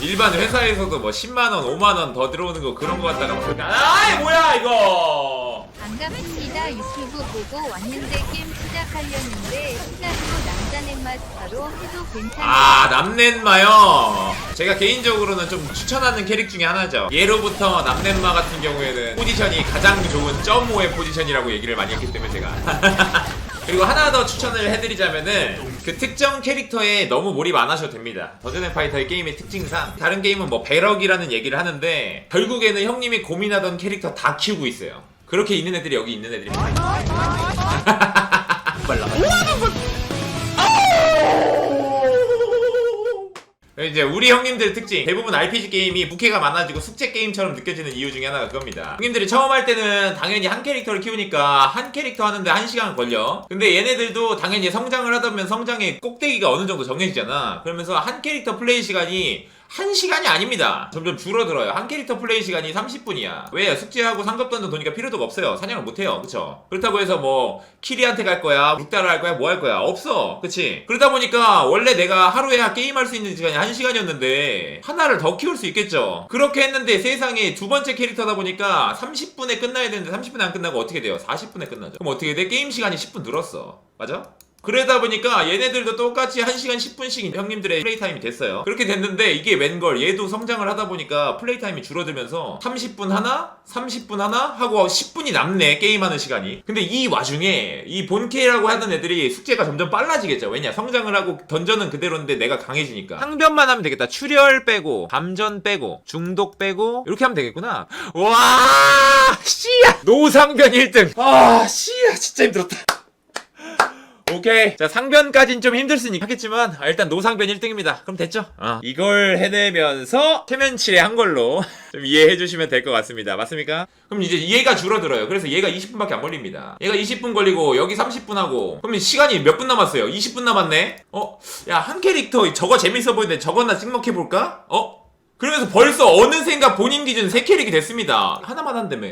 일반 회사에서도 뭐 10만 원 5만 원 더 들어오는 거 그런 거 갖다가 막 아이 뭐야 이거! 반갑습니다. 유튜브 보고 왔는데 게임 시작하려는데 시간으로 남자넷 마스터로 해도 괜찮아요. 아 남넷마요? 제가 개인적으로는 좀 추천하는 캐릭 중에 하나죠. 예로부터 남넷마 같은 경우에는 포지션이 가장 좋은 점오의 포지션이라고 얘기를 많이 했기 때문에 제가 그리고 하나 더 추천을 해드리자면은 그 특정 캐릭터에 너무 몰입 안 하셔도 됩니다. 더전앤 파이터의 게임의 특징상 다른 게임은 뭐 배럭이라는 얘기를 하는데 결국에는 형님이 고민하던 캐릭터 다 키우고 있어요. 그렇게 있는 애들이 여기 있는 애들이. 빨라 이제 우리 형님들 특징. 대부분 RPG 게임이 부캐가 많아지고 숙제 게임처럼 느껴지는 이유 중에 하나가 그겁니다. 형님들이 처음 할 때는 당연히 한 캐릭터를 키우니까 한 캐릭터 하는데 한 시간 걸려. 근데 얘네들도 당연히 성장을 하다 보면 성장의 꼭대기가 어느 정도 정해지잖아. 그러면서 한 캐릭터 플레이 시간이 한 시간이 아닙니다. 점점 줄어들어요. 한 캐릭터 플레이 시간이 30분이야. 왜? 숙제하고 상급 던전 도니까 필요도 없어요. 사냥을 못해요. 그쵸? 그렇다고 해서 뭐, 키리한테 갈 거야, 룩다를 할 거야, 뭐 할 거야? 없어. 그치? 그러다 보니까 원래 내가 하루에 게임할 수 있는 시간이 한 시간이었는데, 하나를 더 키울 수 있겠죠? 그렇게 했는데 세상에 두 번째 캐릭터다 보니까 30분에 끝나야 되는데 30분에 안 끝나고 어떻게 돼요? 40분에 끝나죠. 그럼 어떻게 돼? 게임 시간이 10분 늘었어. 맞아? 그러다 보니까 얘네들도 똑같이 1시간 10분씩 형님들의 플레이 타임이 됐어요. 그렇게 됐는데 이게 웬걸 얘도 성장을 하다 보니까 플레이 타임이 줄어들면서 30분 하나, 30분 하나 하고 10분이 남네 게임하는 시간이. 근데 이 와중에 이 본캐라고 하던 애들이 숙제가 점점 빨라지겠죠. 왜냐 성장을 하고 던전은 그대로인데 내가 강해지니까. 항변만 하면 되겠다. 출혈 빼고, 감전 빼고, 중독 빼고 이렇게 하면 되겠구나. 와 씨야 노상변 1등. 아 씨야 진짜 힘들었다. 오케이. 자, 상변까진 좀 힘들으니 하겠지만, 아, 일단 노상변 1등입니다. 그럼 됐죠? 어. 이걸 해내면서, 최면치레 한 걸로 좀 이해해 주시면 될 것 같습니다. 맞습니까? 그럼 이제 얘가 줄어들어요. 그래서 얘가 20분밖에 안 걸립니다. 얘가 20분 걸리고, 여기 30분 하고, 그럼 시간이 몇 분 남았어요? 20분 남았네? 어? 야, 한 캐릭터, 저거 재밌어 보이는데 저거 나 찍먹해볼까? 어? 그러면서 벌써 어느샌가 본인 기준 3캐릭이 됐습니다. 하나만 한다며.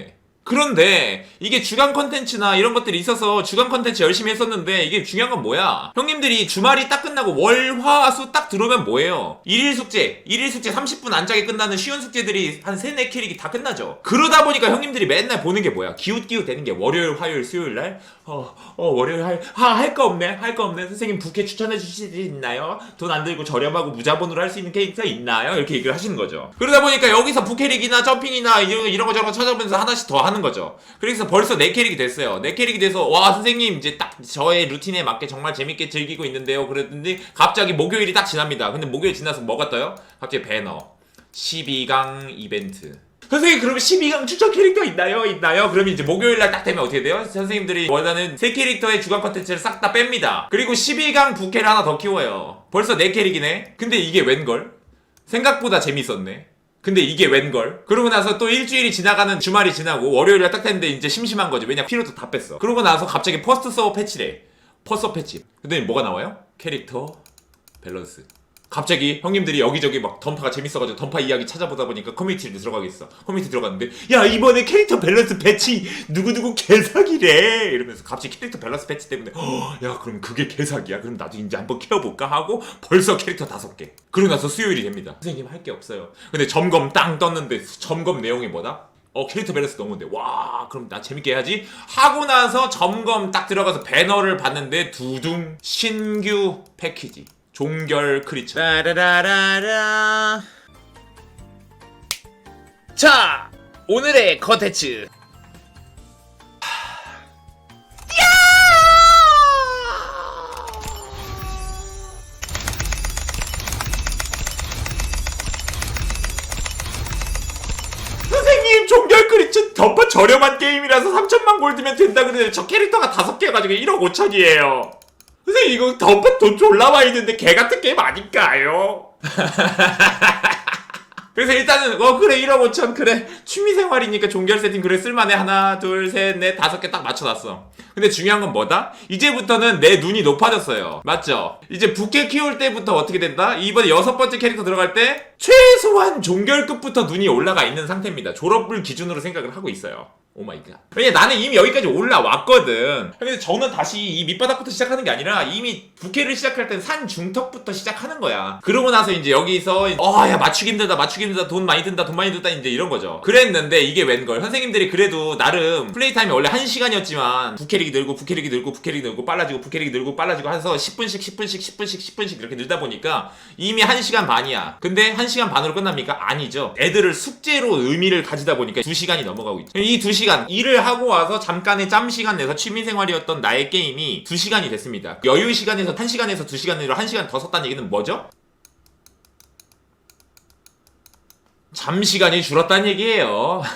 그런데 이게 주간 컨텐츠나 이런 것들이 있어서 주간 컨텐츠 열심히 했었는데 이게 중요한 건 뭐야? 형님들이 주말이 딱 끝나고 월, 화, 수 딱 들어오면 뭐예요? 일일 숙제, 일일 숙제 30분 안짝에 끝나는 쉬운 숙제들이 한 3, 4캐릭이 다 끝나죠. 그러다 보니까 형님들이 맨날 보는 게 뭐야? 기웃기웃 되는 게 월요일, 화요일, 수요일 날? 어, 어, 월요일, 화요일, 아, 할거 없네, 할 거 없네. 선생님 부캐 추천해 주실 수 있나요? 돈 안 들고 저렴하고 무자본으로 할 수 있는 캐릭터 있나요? 이렇게 얘기를 하시는 거죠. 그러다 보니까 여기서 부캐릭이나 점핑이나 이런, 이런 거 저런 거 찾아보면서 하나씩 더 하는 거죠. 그래서 벌써 네 캐릭이 됐어요. 네 캐릭이 돼서 와 선생님 이제 딱 저의 루틴에 맞게 정말 재밌게 즐기고 있는데요. 그랬더니 갑자기 목요일이 딱 지납니다. 근데 목요일 지나서 뭐가 떠요? 갑자기 배너 12강 이벤트. 선생님 그러면 12강 추천 캐릭터 있나요? 있나요? 그러면 이제 목요일날 딱 되면 어떻게 돼요? 선생님들이 원하는 세 캐릭터의 주간 컨텐츠를 싹 다 뺍니다. 그리고 12강 부캐를 하나 더 키워요. 벌써 네 캐릭이네. 근데 이게 웬걸? 생각보다 재밌었네. 근데 이게 웬걸? 그러고 나서 또 일주일이 지나가는 주말이 지나고 월요일에 딱 됐는데 이제 심심한 거지. 왜냐 피로도 다 뺐어. 그러고 나서 갑자기 퍼스트 서버 패치래. 퍼스트 패치. 근데 뭐가 나와요? 캐릭터 밸런스. 갑자기 형님들이 여기저기 막 던파가 재밌어가지고 던파 이야기 찾아보다 보니까 커뮤니티를 들어가겠어. 커뮤니티 들어갔는데 야 이번에 캐릭터 밸런스 패치 누구누구 개사기래 이러면서 갑자기 캐릭터 밸런스 패치 때문에 "어, 야 그럼 그게 개사기야? 그럼 나도 이제 한번 키워볼까 하고 벌써 캐릭터 다섯 개. 그러고 나서 수요일이 됩니다. 선생님 할 게 없어요. 근데 점검 땅 떴는데 점검 내용이 뭐다? 어 캐릭터 밸런스 너무인데 와 그럼 나 재밌게 해야지 하고 나서 점검 딱 들어가서 배너를 봤는데 두둥 신규 패키지 종결 크리처. 라라라라라. 자 오늘의 컨텐츠. 선생님 종결 크리처 덤퍼 저렴한 게임이라서 3천만 골드면 된다 그러는데 저 캐릭터가 다섯 개 가지고 1억 5천이에요 선생님 이거 덤퍼 돈 졸라 많이 드는데 개 같은 게임 아닐까요? 그래서 일단은 어 그래 1억 5천 그래 취미생활이니까 종결 세팅 그래 쓸만해 하나 둘 셋 넷 다섯 개 딱 맞춰놨어 근데 중요한 건 뭐다? 이제부터는 내 눈이 높아졌어요 맞죠? 이제 부캐 키울 때부터 어떻게 된다? 이번에 여섯 번째 캐릭터 들어갈 때 최소한 종결급부터 눈이 올라가 있는 상태입니다 졸업을 기준으로 생각을 하고 있어요 오 마이 갓. 왜냐 나는 이미 여기까지 올라왔거든. 근데 저는 다시 이 밑바닥부터 시작하는 게 아니라 이미 부캐를 시작할 땐 산 중턱부터 시작하는 거야. 그러고 나서 이제 여기서 어야 맞추기 힘들다 맞추기 힘들다 돈 많이 든다 돈 많이 든다 이제 이런 거죠. 그랬는데 이게 웬걸 선생님들이 그래도 나름 플레이 타임이 원래 1시간이었지만 부캐릭이 늘고 부캐릭이 늘고 부캐릭이 늘고 빨라지고 부캐릭이 늘고 빨라지고 해서 10분씩 10분씩 10분씩 10분씩 이렇게 늘다 보니까 이미 1시간 반이야. 근데 1시간 반으로 끝납니까? 아니죠. 애들을 숙제로 의미를 가지다 보니까 2시간이 넘어가고 있죠. 이 2시간 일을 하고 와서 잠깐의 짬 시간 내서 취미 생활이었던 나의 게임이 2시간이 됐습니다. 여유 시간에서 1시간에서 2시간으로 1시간 더 썼다는 얘기는 뭐죠? 잠 시간이 줄었다는 얘기예요.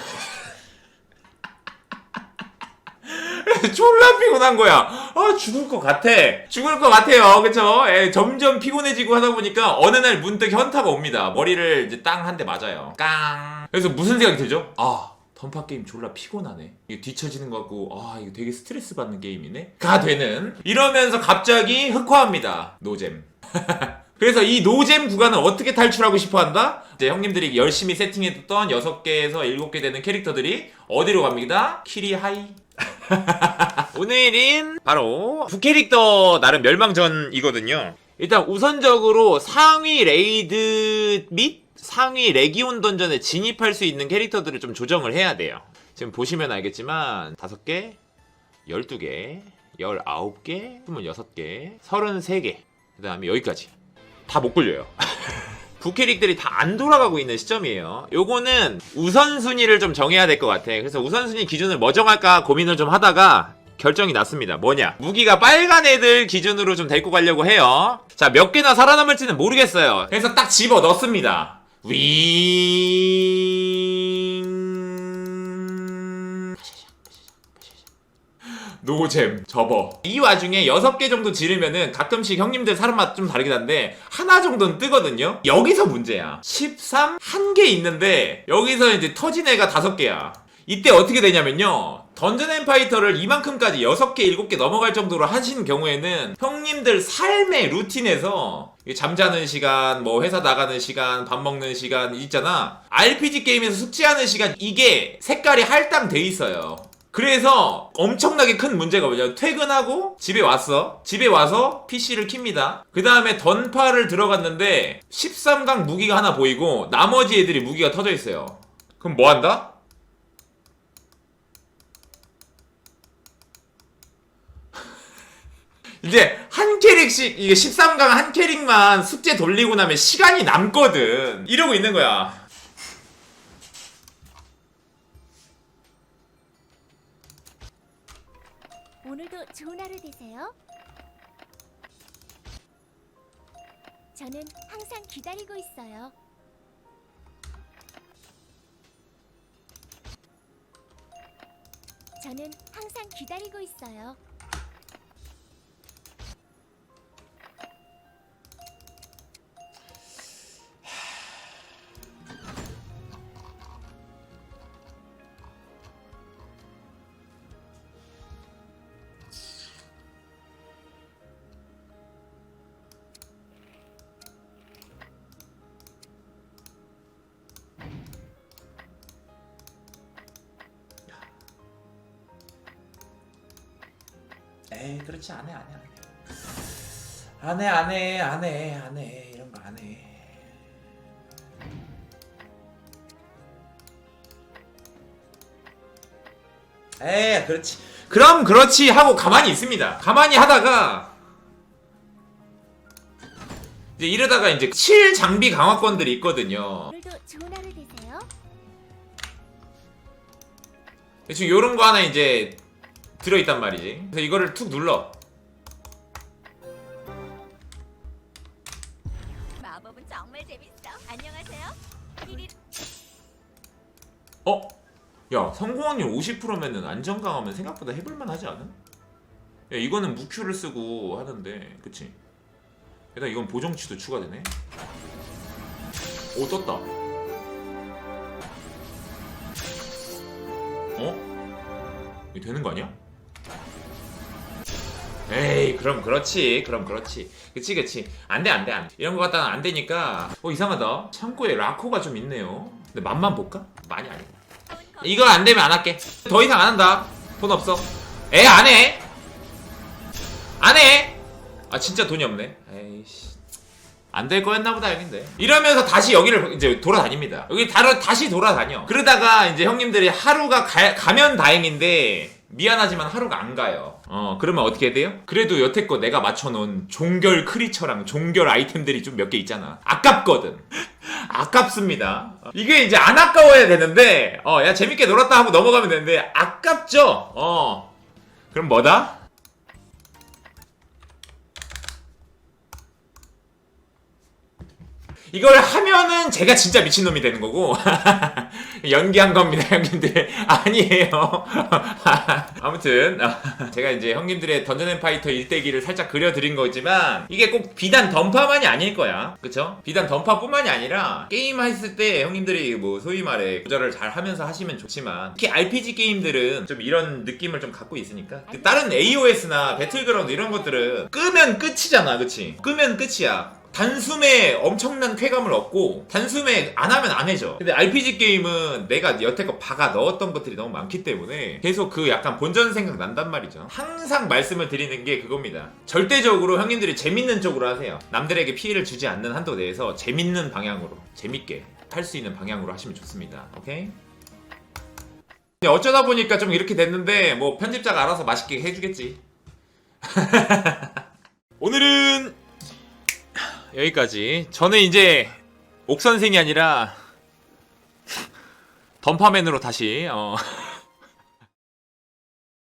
졸라 피곤한 거야. 아, 죽을 것 같아. 죽을 것 같아요. 그쵸? 예, 점점 피곤해지고 하다 보니까 어느 날 문득 현타가 옵니다. 머리를 이제 땅 한 대 맞아요. 깡. 그래서 무슨 생각이 들죠? 아, 던파 게임 졸라 피곤하네. 이게 뒤처지는 것 같고, 아, 이거 되게 스트레스 받는 게임이네? 가 되는. 이러면서 갑자기 흑화합니다. 노잼. 그래서 이 노잼 구간을 어떻게 탈출하고 싶어 한다? 이제 형님들이 열심히 세팅했던 6개에서 7개 되는 캐릭터들이 어디로 갑니다? 키리하이. 오늘은 바로 부캐릭터 나름 멸망전이거든요. 일단 우선적으로 상위 레이드 및 상위 레기온 던전에 진입할 수 있는 캐릭터들을 좀 조정을 해야 돼요. 지금 보시면 알겠지만 5개, 12개, 19개, 26개, 33개, 그 다음에 여기까지. 다 못 굴려요. 부캐릭들이 다 안 돌아가고 있는 시점이에요. 요거는 우선순위를 좀 정해야 될 것 같아. 그래서 우선순위 기준을 뭐 정할까 고민을 좀 하다가 결정이 났습니다. 뭐냐? 무기가 빨간 애들 기준으로 좀 데리고 가려고 해요. 자, 몇 개나 살아남을지는 모르겠어요. 그래서 딱 집어 넣습니다. 윙. 노잼 접어. 이 와중에 6개 정도 지르면은 가끔씩 형님들 사람마다 좀 다르긴 한데 하나 정도는 뜨거든요. 여기서 문제야. 13 한 개 있는데 여기서 이제 터진 애가 5개야. 이때 어떻게 되냐면요. 던전 앤 파이터를 이만큼까지 6개 7개 넘어갈 정도로 하신 경우에는 형님들 삶의 루틴에서 잠자는 시간, 뭐 회사 나가는 시간, 밥 먹는 시간 있잖아 RPG 게임에서 숙제하는 시간 이게 색깔이 할당돼 있어요 그래서 엄청나게 큰 문제가 뭐냐면 퇴근하고 집에 왔어. 집에 와서 PC를 킵니다. 그 다음에 던파를 들어갔는데 13강 무기가 하나 보이고 나머지 애들이 무기가 터져 있어요. 그럼 뭐 한다? 이제 한 캐릭씩 이게 13강 한 캐릭만 숙제 돌리고 나면 시간이 남거든. 이러고 있는 거야. 오늘도 좋은 하루 되세요. 저는 항상 기다리고 있어요. 저는 항상 기다리고 있어요. 그렇지 안 해 안 해 안 해. 안 해 안 해 안 해 이런 거 안 해. 에이 그렇지. 그럼 그렇지 하고 가만히 있습니다. 가만히 하다가 이제 이러다가 이제 7 장비 강화권들이 있거든요. 오늘도 좋은 하루 되세요. 대충 요런 거 하나 이제 들어있단 말이지 그래서 이거를 툭 눌러 마법은 정말 재밌어. 안녕하세요. 이리 어? 야 성공 확률 50%면은 안정 강하면 생각보다 해볼만 하지 않아? 야 이거는 무큐를 쓰고 하는데 그치? 게다가 이건 보정치도 추가되네 오 떴다 어? 이거 되는 거 아니야? 에이 그럼 그렇지 그럼 그렇지 그치 그치 안돼 안돼 안돼 이런 거 갖다가 안 되니까 어 이상하다 창고에 라코가 좀 있네요 근데 맛만 볼까? 많이 좋은 이거 안 되면 안 할게. 더 이상 안 한다. 돈 없어. 에, 안 해. 안 해. 아, 진짜 돈이 없네. 에이씨. 안 될 거였나 보다 형님들 이러면서 다시 여기를 이제 돌아다닙니다 여기 다러, 다시 돌아다녀 그러다가 이제 형님들이 하루가 가, 가면 다행인데 미안하지만 하루가 안 가요 어 그러면 어떻게 돼요? 그래도 여태껏 내가 맞춰놓은 종결 크리처랑 종결 아이템들이 좀 몇 개 있잖아. 아깝거든. 아깝습니다. 이게 이제 안 아까워야 되는데 어 야 재밌게 놀았다 하고 넘어가면 되는데 아깝죠? 어. 그럼 뭐다? 이걸 하면은 제가 진짜 미친놈이 되는 거고 연기한 겁니다 형님들. 아니에요. 아무튼 어, 제가 이제 형님들의 던전앤파이터 1대기를 살짝 그려드린 거지만 이게 꼭 비단 던파만이 아닐 거야. 그쵸? 비단 던파뿐만이 아니라 게임 했을 때 형님들이 뭐 소위 말해 조절을 잘 하면서 하시면 좋지만 특히 RPG 게임들은 좀 이런 느낌을 좀 갖고 있으니까. 그 다른 AOS나 배틀그라운드 이런 것들은 끄면 끝이잖아 그치? 끄면 끝이야 단숨에 엄청난 쾌감을 얻고 단숨에 안 하면 안 해져. 근데 RPG 게임은 내가 여태껏 박아 넣었던 것들이 너무 많기 때문에 계속 그 약간 본전 생각 난단 말이죠. 항상 말씀을 드리는 게 그겁니다. 절대적으로 형님들이 재밌는 쪽으로 하세요. 남들에게 피해를 주지 않는 한도 내에서 재밌는 방향으로 재밌게 할 수 있는 방향으로 하시면 좋습니다. 오케이? 어쩌다 보니까 좀 이렇게 됐는데 뭐 편집자가 알아서 맛있게 해주겠지. 오늘은 여기까지. 저는 이제 옥선생이 아니라 던파맨으로 다시 어,